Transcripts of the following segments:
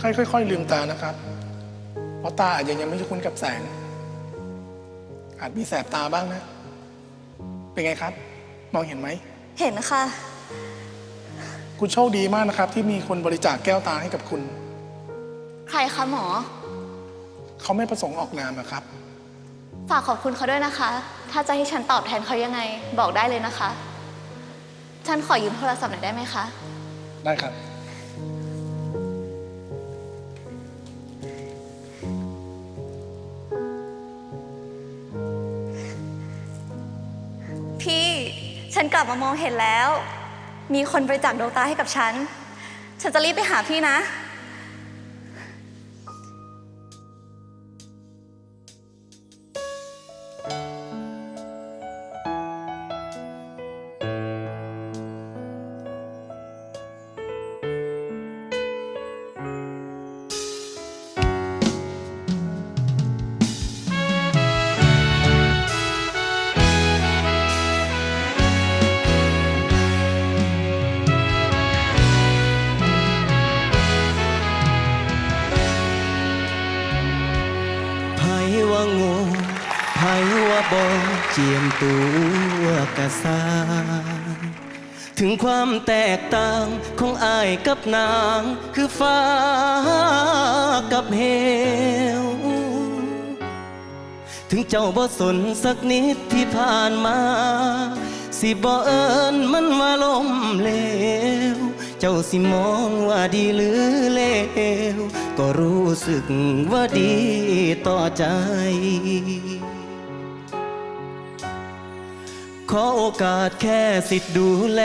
ให้ค่อย ๆ ลืมตานะครับ เพราะตาอาจจะยังไม่คุ้นกับแสง อาจมีแสบตาบ้างนะ เป็นไงครับ มองเห็นไหม เห็นค่ะ คุณโชคดีมากนะครับ ที่มีคนบริจาคแก้วตาให้กับคุณ ใครคะหมอ เขาไม่ประสงค์ออกนามอะครับ ฝากขอบคุณเขาด้วยนะคะ ถ้าจะให้ฉันตอบแทนเขายังไง บอกได้เลยนะคะ ฉันขอยืมโทรศัพท์หน่อยได้ไหมคะ ได้ครับ ฉันกลับมามองเห็นแล้ว มีคนบริจาคดวงตาให้กับฉัน ฉันจะรีบไปหาพี่นะ ไผว่าบอเจียมตัวกะสร้าถึงความแตกต่างของอายกับนาง คือฟ้ากับเหว ถึงเจ้าบ่สนสักนิดที่ผ่านมา สิบ่เอิญมันว่าลมเลว เจ้าสิมองว่าดีหรือเลว ก็รู้สึกว่าดีต่อใจ อโอกาสแค่สิทธิ์ดูแล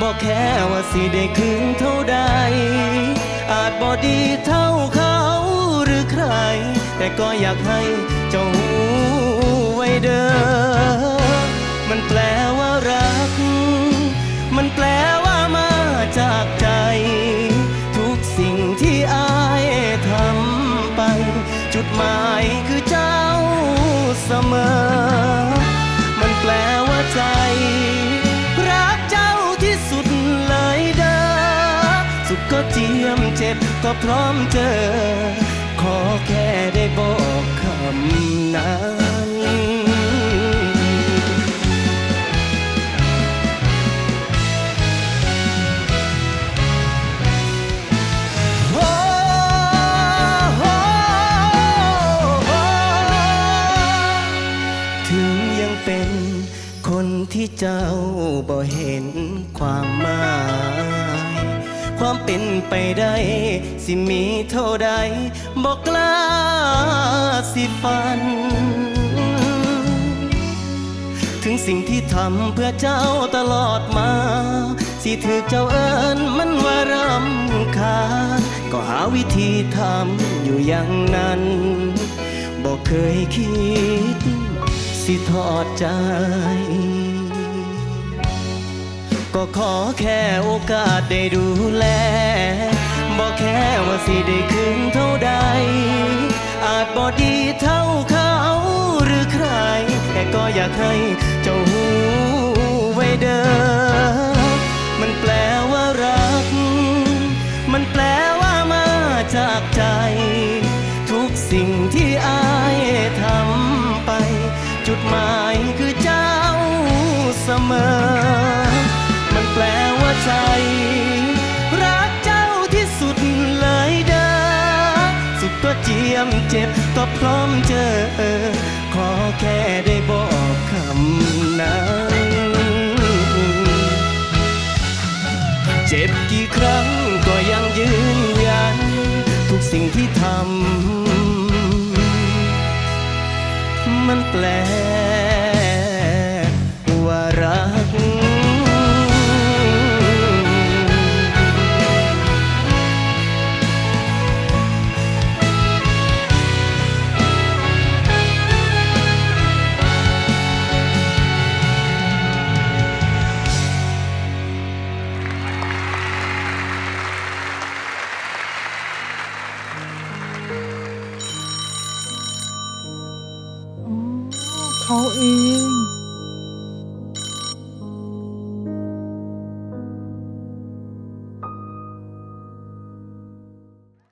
บอกแค่ว่าสิได้คืนเท่าใด อาจบ่ดีเท่าเขาหรือใคร แต่ก็อยากให้เจ้าหูไว้เด้อมั จ็บก็พร้อมเจอ ขอแค่ได้บอกคำนั้นโอ้ถึงยังเป็นคนที่เจ้าบ่เห็นความหมาย ความเป็นไปได้ สิมีเท่าใดบอกกล้าสิฝัน ถึงสิ่งที่ทำเพื่อเจ้าตลอดมา สิถือเจ้าเอิญมันว่ารำคาญก็หาวิธีทำอยู่อย่างนั้นบอกเคยคิด สิทอดใจ ก็ขอแค่โอกาสได้ดูแล บอกแค่ว่าสิได้คืนเท่าใด อาจบ่ดีเท่าเขาหรือใคร แต่ก็อยากให้เจ้าหูไว้เด้อมันแปลว่ารัก มันแปลว่ามาจากใจ ทุกสิ่งที่อายทำไป จุดหมายคือเจ้าเสมอ รียมเจ็บก็พร้อมเจอ ขอแค่ได้บอกคำนั้นเจ็บกี่ครั้งก็ยังยืนยัน ทุกสิ่งที่ทำมันแปลว่ เขาเอง